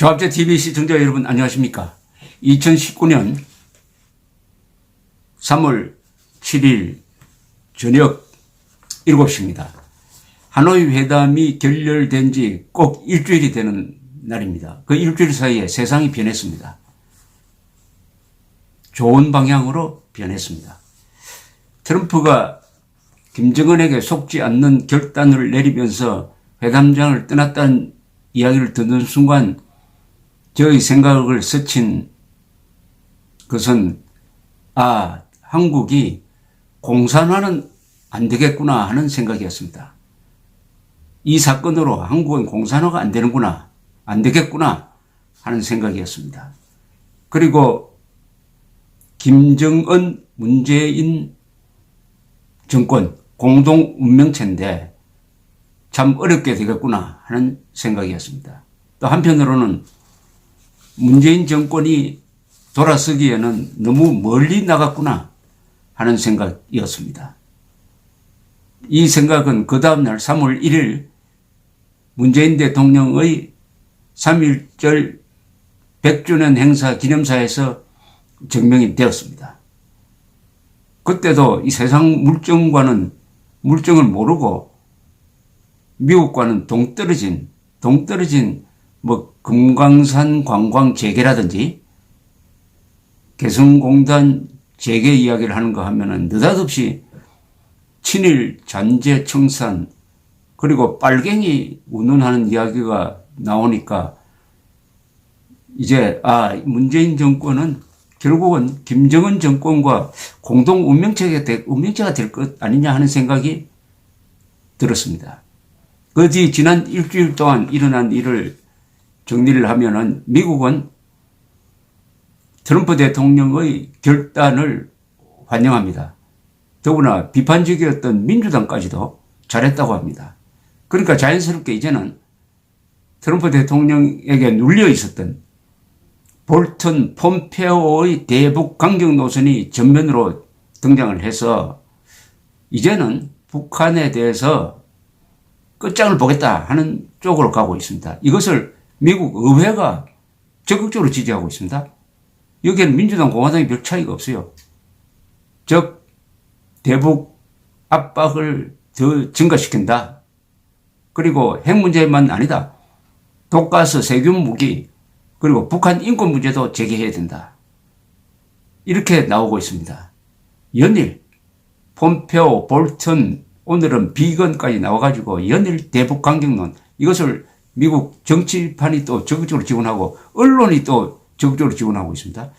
조합제 TV 시청자 여러분 안녕하십니까? 2019년 3월 7일 저녁 7시입니다. 하노이 회담이 결렬된 지 꼭 일주일이 되는 날입니다. 그 일주일 사이에 세상이 변했습니다. 좋은 방향으로 변했습니다. 트럼프가 김정은에게 속지 않는 결단을 내리면서 회담장을 떠났다는 이야기를 듣는 순간 저의 생각을 스친 것은 아 한국이 공산화는 안 되겠구나 하는 생각이었습니다. 이 사건으로 한국은 공산화가 안 되는구나 안 되겠구나 하는 생각이었습니다. 그리고 김정은 문재인 정권 공동 운명체인데 참 어렵게 되겠구나 하는 생각이었습니다. 또 한편으로는 문재인 정권이 돌아서기에는 너무 멀리 나갔구나 하는 생각이었습니다. 이 생각은 그 다음날 3월 1일 문재인 대통령의 3.1절 100주년 행사 기념사에서 증명이 되었습니다. 그때도 이 세상 물정과는 물정을 모르고 미국과는 동떨어진 동떨어진 뭐 금강산 관광 재개라든지 개성공단 재개 이야기를 하는 거 하면은 느닷없이 친일 잔재 청산 그리고 빨갱이 운운하는 이야기가 나오니까 이제 아 문재인 정권은 결국은 김정은 정권과 공동 운명체가 될, 운명체가 될 것 아니냐 하는 생각이 들었습니다. 그 뒤 지난 일주일 동안 일어난 일을 정리를 하면은 미국은 트럼프 대통령의 결단을 환영합니다. 더구나 비판적이었던 민주당까지도 잘했다고 합니다. 그러니까 자연스럽게 이제는 트럼프 대통령에게 눌려 있었던 볼턴 폼페오의 대북 강경 노선이 전면으로 등장을 해서 이제는 북한에 대해서 끝장을 보겠다 하는 쪽으로 가고 있습니다. 이것을 미국 의회가 적극적으로 지지하고 있습니다. 여기에는 민주당, 공화당이 별 차이가 없어요. 즉, 대북 압박을 더 증가시킨다. 그리고 핵 문제만 아니다. 독가스, 세균 무기, 그리고 북한 인권 문제도 제기해야 된다. 이렇게 나오고 있습니다. 연일, 폼페오, 볼턴, 오늘은 비건까지 나와가지고 연일 대북 강경론, 이것을 미국 정치판이 또 적극적으로 지원하고 언론이 또 적극적으로 지원하고 있습니다.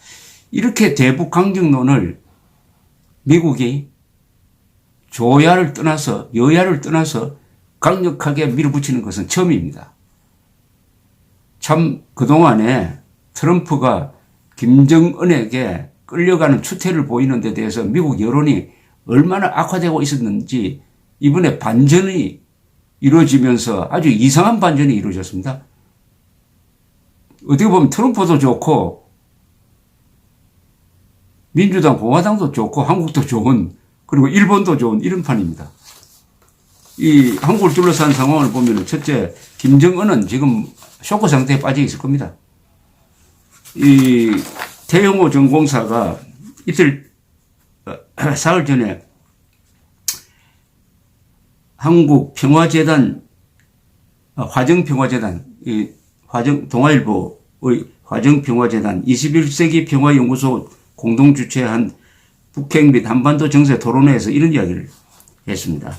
이렇게 대북 강경론을 미국이 조야를 떠나서 여야를 떠나서 강력하게 밀어붙이는 것은 처음입니다. 참 그동안에 트럼프가 김정은에게 끌려가는 추태를 보이는 데 대해서 미국 여론이 얼마나 악화되고 있었는지 이번에 반전이 이루어지면서 아주 이상한 반전이 이루어졌습니다. 어떻게 보면 트럼프도 좋고 민주당, 공화당도 좋고 한국도 좋은 그리고 일본도 좋은 이런 판입니다. 이 한국을 둘러싼 상황을 보면 첫째 김정은은 지금 쇼크 상태에 빠져 있을 겁니다. 이 태영호 전공사가 이틀 어, 사흘 전에 한국 평화재단 어, 화정 평화재단 이 화정 동아일보의 화정 평화재단 21세기 평화연구소 공동 주최한 북핵 및 한반도 정세 토론회에서 이런 이야기를 했습니다.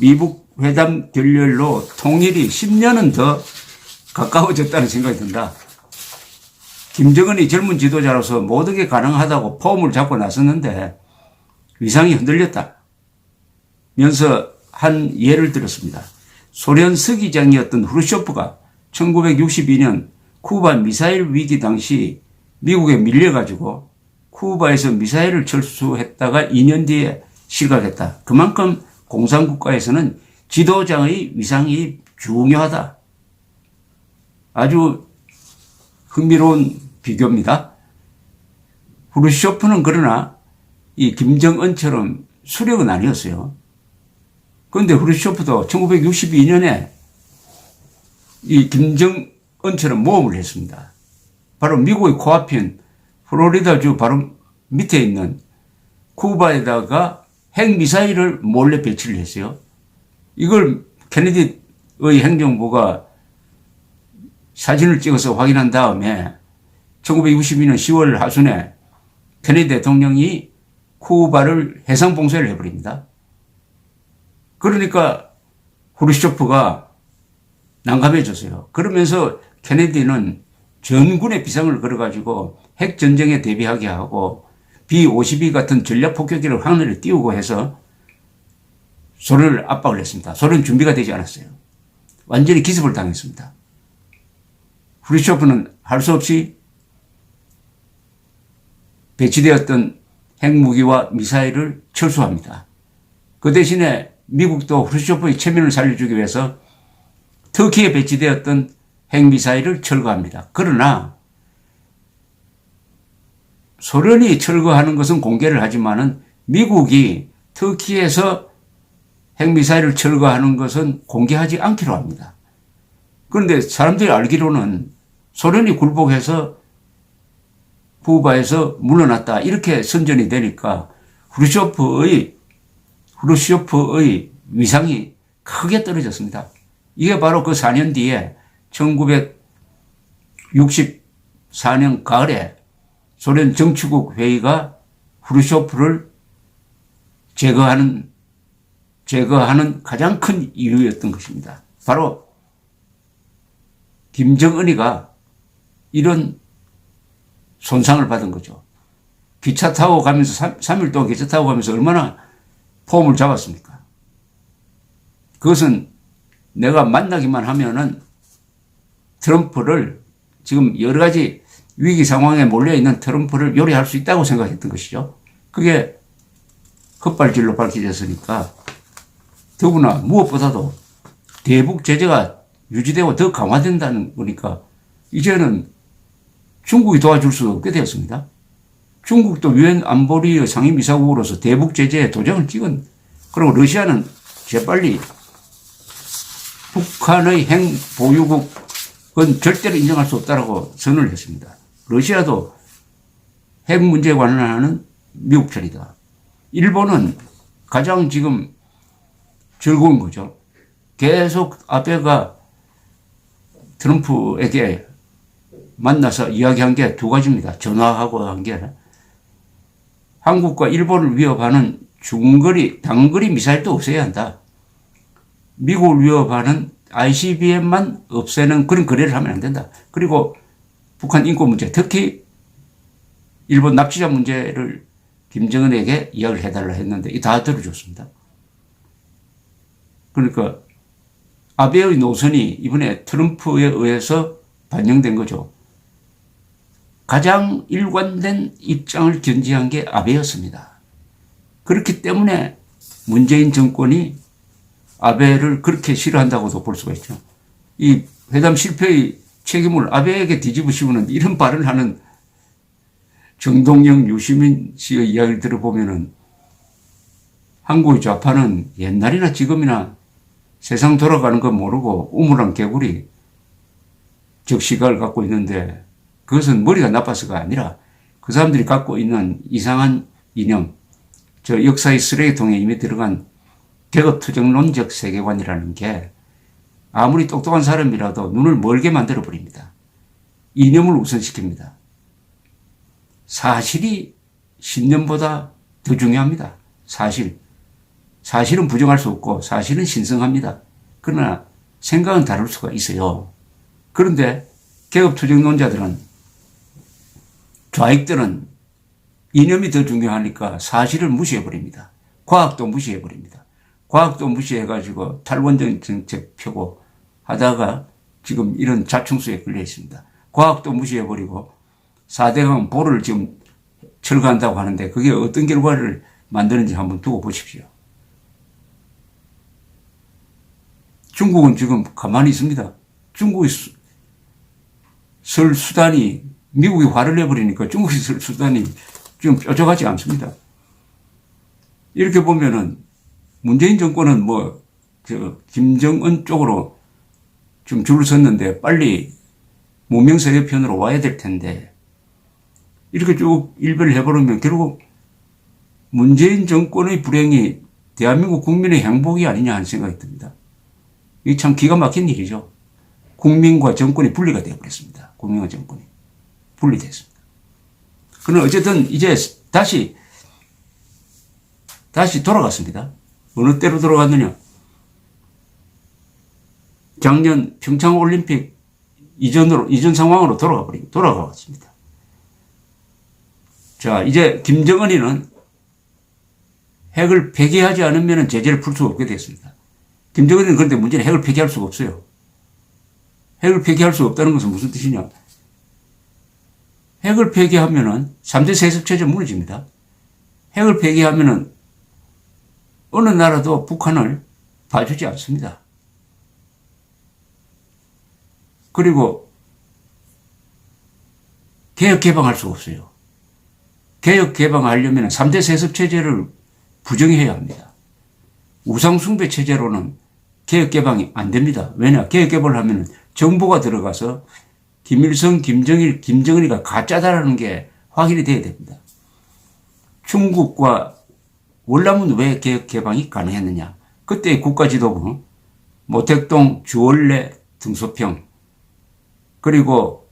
미북 회담 결렬로 통일이 10년은 더 가까워졌다는 생각이 든다. 김정은이 젊은 지도자로서 모든 게 가능하다고 폼을 잡고 나섰는데 위상이 흔들렸다. 면서 한 예를 들었습니다. 소련 서기장이었던 후르쇼프가 1962년 쿠바 미사일 위기 당시 미국에 밀려가지고 쿠바에서 미사일을 철수했다가 2년 뒤에 실각했다. 그만큼 공산국가에서는 지도자의 위상이 중요하다. 아주 흥미로운 비교입니다. 후르쇼프는 그러나 이 김정은처럼 수령은 아니었어요. 그런데 후르쇼프도 1962년에 이 김정은 은처럼 모험을 했습니다. 바로 미국의 코앞인 플로리다주 바로 밑에 있는 쿠바에다가 핵미사일을 몰래 배치를 했어요. 이걸 케네디의 행정부가 사진을 찍어서 확인한 다음에 1962년 10월 하순에 케네디 대통령이 쿠바를 해상 봉쇄를 해버립니다. 그러니까 후르쇼프가 난감해졌어요. 그러면서 케네디는 전군의 비상을 걸어가지고 핵전쟁에 대비하게 하고 B-52 같은 전략 폭격기를 하늘에 띄우고 해서 소련을 압박을 했습니다. 소련 준비가 되지 않았어요. 완전히 기습을 당했습니다. 후르쇼프는 할 수 없이 배치되었던 핵무기와 미사일을 철수합니다. 그 대신에 미국도 후르쇼프의 체면을 살려주기 위해서 터키에 배치되었던 핵미사일을 철거합니다. 그러나 소련이 철거하는 것은 공개를 하지만은 미국이 터키에서 핵미사일을 철거하는 것은 공개하지 않기로 합니다. 그런데 사람들이 알기로는 소련이 굴복해서 쿠바에서 물러났다 이렇게 선전이 되니까 후르쇼프의 후르쇼프의 위상이 크게 떨어졌습니다. 이게 바로 그 4년 뒤에 1964년 가을에 소련 정치국 회의가 후르쇼프를 제거하는 제거하는 가장 큰 이유였던 것입니다. 바로 김정은이가 이런 손상을 받은 거죠. 기차 타고 가면서 3, 3일 동안 기차 타고 가면서 얼마나 폼을 잡았습니까? 그것은 내가 만나기만 하면은 트럼프를 지금 여러 가지 위기 상황에 몰려있는 트럼프를 요리할 수 있다고 생각했던 것이죠. 그게 헛발질로 밝혀졌으니까 더구나 무엇보다도 대북 제재가 유지되고 더 강화된다는 거니까 이제는 중국이 도와줄 수 없게 되었습니다. 중국도 유엔 안보리의 상임이사국으로서 대북 제재에 도장을 찍은 그리고 러시아는 재빨리 북한의 핵 보유국은 절대로 인정할 수 없다고 선언을 했습니다. 러시아도 핵 문제에 관련하는 미국 편이다. 일본은 가장 지금 즐거운 거죠. 계속 아베가 트럼프에게 만나서 이야기한 게 두 가지입니다. 전화하고 한 게 한국과 일본을 위협하는 중거리, 단거리 미사일도 없애야 한다. 미국을 위협하는 ICBM만 없애는 그런 거래를 하면 안 된다. 그리고 북한 인권 문제, 특히 일본 납치자 문제를 김정은에게 이야기를 해달라 했는데 다 들어줬습니다. 그러니까 아베의 노선이 이번에 트럼프에 의해서 반영된 거죠. 가장 일관된 입장을 견지한 게 아베였습니다. 그렇기 때문에 문재인 정권이 아베를 그렇게 싫어한다고도 볼 수가 있죠. 이 회담 실패의 책임을 아베에게 뒤집으시면 이런 발언을 하는 정동영, 유시민 씨의 이야기를 들어보면은 한국의 좌파는 옛날이나 지금이나 세상 돌아가는 거 모르고 우물한 개구리 적시각을 갖고 있는데 그것은 머리가 나빠서가 아니라 그 사람들이 갖고 있는 이상한 이념, 저 역사의 쓰레기통에 이미 들어간 계급투정론적 세계관이라는 게 아무리 똑똑한 사람이라도 눈을 멀게 만들어 버립니다. 이념을 우선시킵니다. 사실이 신념보다 더 중요합니다. 사실. 사실은 부정할 수 없고 사실은 신성합니다. 그러나 생각은 다를 수가 있어요. 그런데 계급투정론자들은 좌익들은 이념이 더 중요하니까 사실을 무시해버립니다. 과학도 무시해버립니다. 과학도 무시해가지고 탈원전 정책 펴고 하다가 지금 이런 자충수에 걸려 있습니다. 과학도 무시해버리고 4대강 보를 지금 철거한다고 하는데 그게 어떤 결과를 만드는지 한번 두고 보십시오. 중국은 지금 가만히 있습니다. 중국의 설 수단이 미국이 화를 내버리니까 중국의 설 수단이 지금 뾰족하지 않습니다. 이렇게 보면은 문재인 정권은 뭐, 저, 김정은 쪽으로 좀 줄을 섰는데 빨리 무명서의 편으로 와야 될 텐데 이렇게 쭉 일별을 해버리면 결국 문재인 정권의 불행이 대한민국 국민의 행복이 아니냐 하는 생각이 듭니다. 이게 참 기가 막힌 일이죠. 국민과 정권이 분리가 되어버렸습니다. 국민과 정권이. 분리됐습니다. 그러나 어쨌든 이제 다시, 다시 돌아갔습니다. 어느 때로 돌아갔느냐. 작년 평창 올림픽 이전으로, 이전 상황으로 돌아가 버린, 돌아가왔습니다. 자, 이제 김정은이는 핵을 폐기하지 않으면 제재를 풀 수가 없게 됐습니다. 김정은은 그런데 문제는 핵을 폐기할 수가 없어요. 핵을 폐기할 수 없다는 것은 무슨 뜻이냐? 핵을 폐기하면은 3대 세습체제 무너집니다. 핵을 폐기하면은 어느 나라도 북한을 봐주지 않습니다. 그리고 개혁 개방할 수 없어요. 개혁 개방하려면 3대 세습 체제를 부정해야 합니다. 우상숭배 체제로는 개혁 개방이 안 됩니다. 왜냐? 개혁 개방을 하면 정보가 들어가서 김일성, 김정일, 김정은이가 가짜다라는 게 확인이 돼야 됩니다. 중국과 월남은 왜 개혁 개방이 가능했느냐? 그때 국가 지도부 모택동, 주원래, 등소평 그리고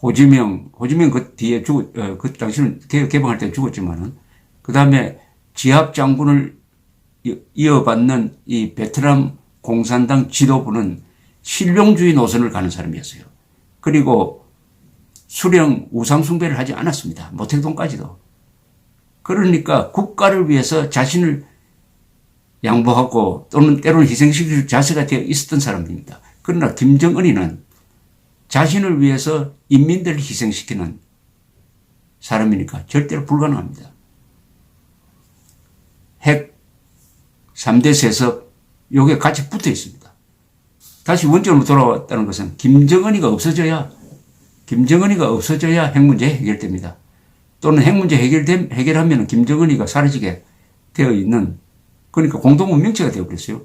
호지명, 호지명 그 뒤에 죽, 어, 그 당시는 개혁 개방할 때 죽었지만은 그 다음에 지합 장군을 이어받는 이 베트남 공산당 지도부는 실용주의 노선을 가는 사람이었어요. 그리고 수령 우상숭배를 하지 않았습니다. 모택동까지도. 그러니까 국가를 위해서 자신을 양보하고 또는 때로는 희생시킬 자세가 되어 있었던 사람입니다. 그러나 김정은이는 자신을 위해서 인민들을 희생시키는 사람이니까 절대로 불가능합니다. 핵 3대 세습 요게 같이 붙어 있습니다. 다시 원점으로 돌아왔다는 것은 김정은이가 없어져야 김정은이가 없어져야 핵 문제 해결됩니다. 또는 핵 문제 해결됨 해결하면 김정은이가 사라지게 되어 있는 그러니까 공동 운명체가 되어 버렸어요.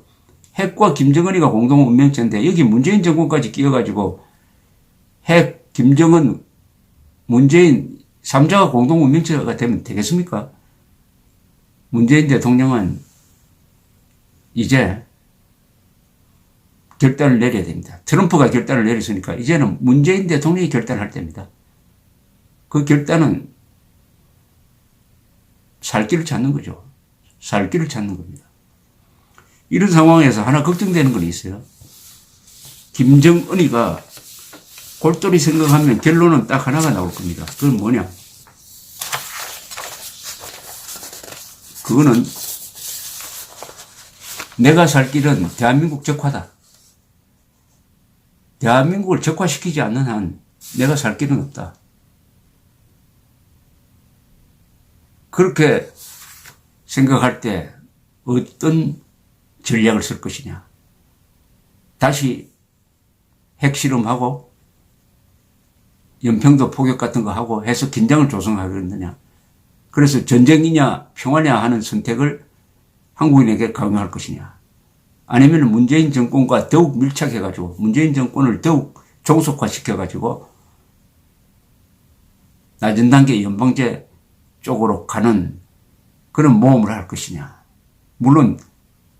핵과 김정은이가 공동 운명체인데 여기 문재인 정권까지 끼어가지고 핵 김정은 문재인 3자가 공동 운명체가 되면 되겠습니까? 문재인 대통령은 이제 결단을 내려야 됩니다. 트럼프가 결단을 내렸으니까 이제는 문재인 대통령이 결단할 때입니다. 그 결단은 살 길을 찾는 거죠. 살 길을 찾는 겁니다. 이런 상황에서 하나 걱정되는 건 있어요. 김정은이가 골똘히 생각하면 결론은 딱 하나가 나올 겁니다. 그건 뭐냐? 그거는 내가 살 길은 대한민국 적화다. 대한민국을 적화시키지 않는 한 내가 살 길은 없다. 그렇게 생각할 때 어떤 전략을 쓸 것이냐. 다시 핵실험하고 연평도 포격 같은 거 하고 해서 긴장을 조성하겠느냐. 그래서 전쟁이냐 평화냐 하는 선택을 한국인에게 강요할 것이냐. 아니면 문재인 정권과 더욱 밀착해가지고 문재인 정권을 더욱 종속화시켜가지고 낮은 단계 연방제 쪽으로 가는 그런 모험을 할 것이냐. 물론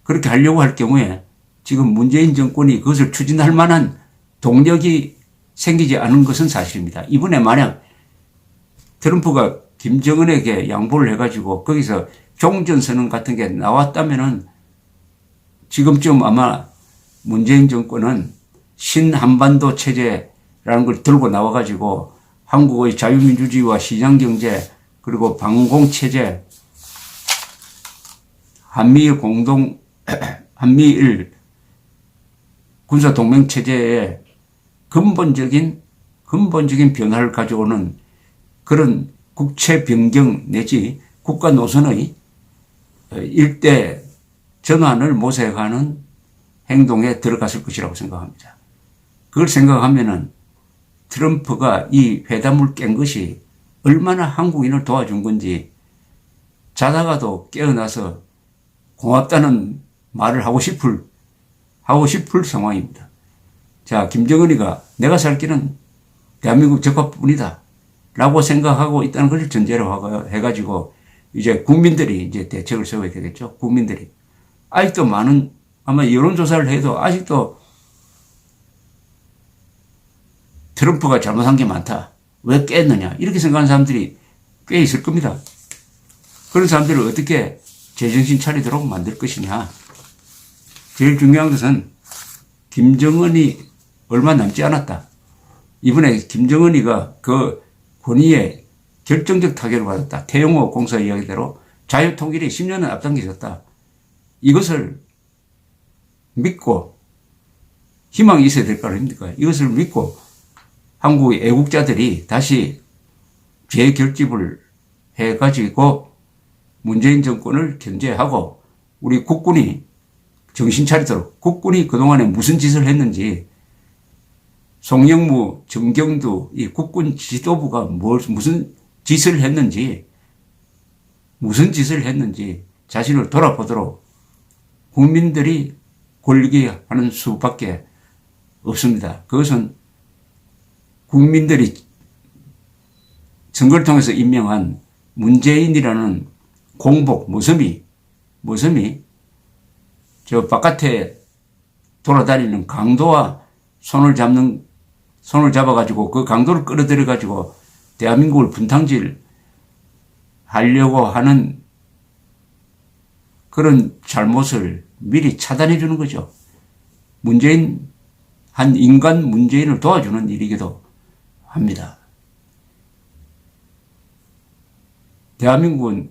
그렇게 하려고 할 경우에 지금 문재인 정권이 그것을 추진할 만한 동력이 생기지 않은 것은 사실입니다. 이번에 만약 트럼프가 김정은에게 양보를 해가지고 거기서 종전선언 같은 게 나왔다면은 지금쯤 아마 문재인 정권은 신한반도 체제라는 걸 들고 나와가지고 한국의 자유민주주의와 시장경제 그리고 방공체제 한미일 공동 한미일 군사 동맹 체제의 근본적인 근본적인 변화를 가져오는 그런 국채 변경 내지 국가 노선의 일대 전환을 모색하는 행동에 들어갔을 것이라고 생각합니다. 그걸 생각하면은 트럼프가 이 회담을 깬 것이 얼마나 한국인을 도와준 건지 자다가도 깨어나서 고맙다는 말을 하고 싶을, 하고 싶을 상황입니다. 자, 김정은이가 내가 살 길은 대한민국 적합뿐이다. 라고 생각하고 있다는 것을 전제로 해가지고 이제 국민들이 이제 대책을 세워야 되겠죠. 국민들이. 아직도 많은 아마 여론조사를 해도 아직도 트럼프가 잘못한 게 많다. 왜 깼느냐. 이렇게 생각하는 사람들이 꽤 있을 겁니다. 그런 사람들을 어떻게 제정신 차리도록 만들 것이냐. 제일 중요한 것은 김정은이 얼마 남지 않았다. 이번에 김정은이가 그 권위에 결정적 타격을 받았다. 태영호 공사 이야기대로 자유통일이 10년은 앞당겨졌다. 이것을 믿고 희망이 있어야 될 거 아닙니까? 이것을 믿고 한국의 애국자들이 다시 재결집을 해가지고 문재인 정권을 견제하고 우리 국군이 정신 차리도록 국군이 그동안에 무슨 짓을 했는지 송영무, 정경두 이 국군 지도부가 뭘 무슨 짓을 했는지 무슨 짓을 했는지 자신을 돌아보도록 국민들이 권리하는 수밖에 없습니다. 그것은 국민들이 선거를 통해서 임명한 문재인이라는 공복, 모섬이, 모섬이 저 바깥에 돌아다니는 강도와 손을 잡는, 손을 잡아가지고 그 강도를 끌어들여가지고 대한민국을 분탕질 하려고 하는 그런 잘못을 미리 차단해 주는 거죠. 문재인, 한 인간 문재인을 도와주는 일이기도 합니다. 대한민국은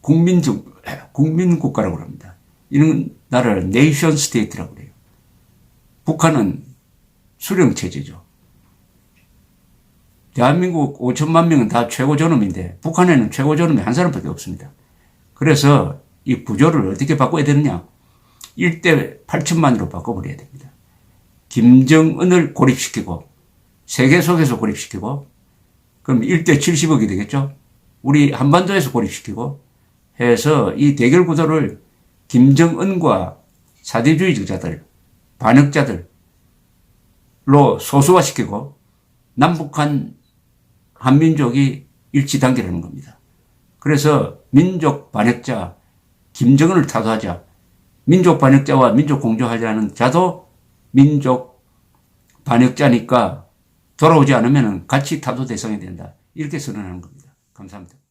국민적, 국민국가라고 합니다. 이런 나라를 네이션 스테이트라고 그래요. 북한은 수령체제죠. 대한민국 5천만 명은 다 최고 존엄인데 북한에는 최고 존엄이 한 사람밖에 없습니다. 그래서 이 구조를 어떻게 바꿔야 되느냐? 1대 8천만으로 바꿔버려야 됩니다. 김정은을 고립시키고 세계 속에서 고립시키고 그럼 1대 70억이 되겠죠? 우리 한반도에서 고립시키고 해서 이 대결 구도를 김정은과 사대주의자들, 반역자들로 소수화시키고 남북한 한민족이 일치 단계라는 겁니다. 그래서 민족 반역자 김정은을 타도하자. 민족 반역자와 민족 공조하자는 자도 민족 반역자니까 돌아오지 않으면 같이 타도 대상이 된다. 이렇게 선언하는 겁니다. 감사합니다.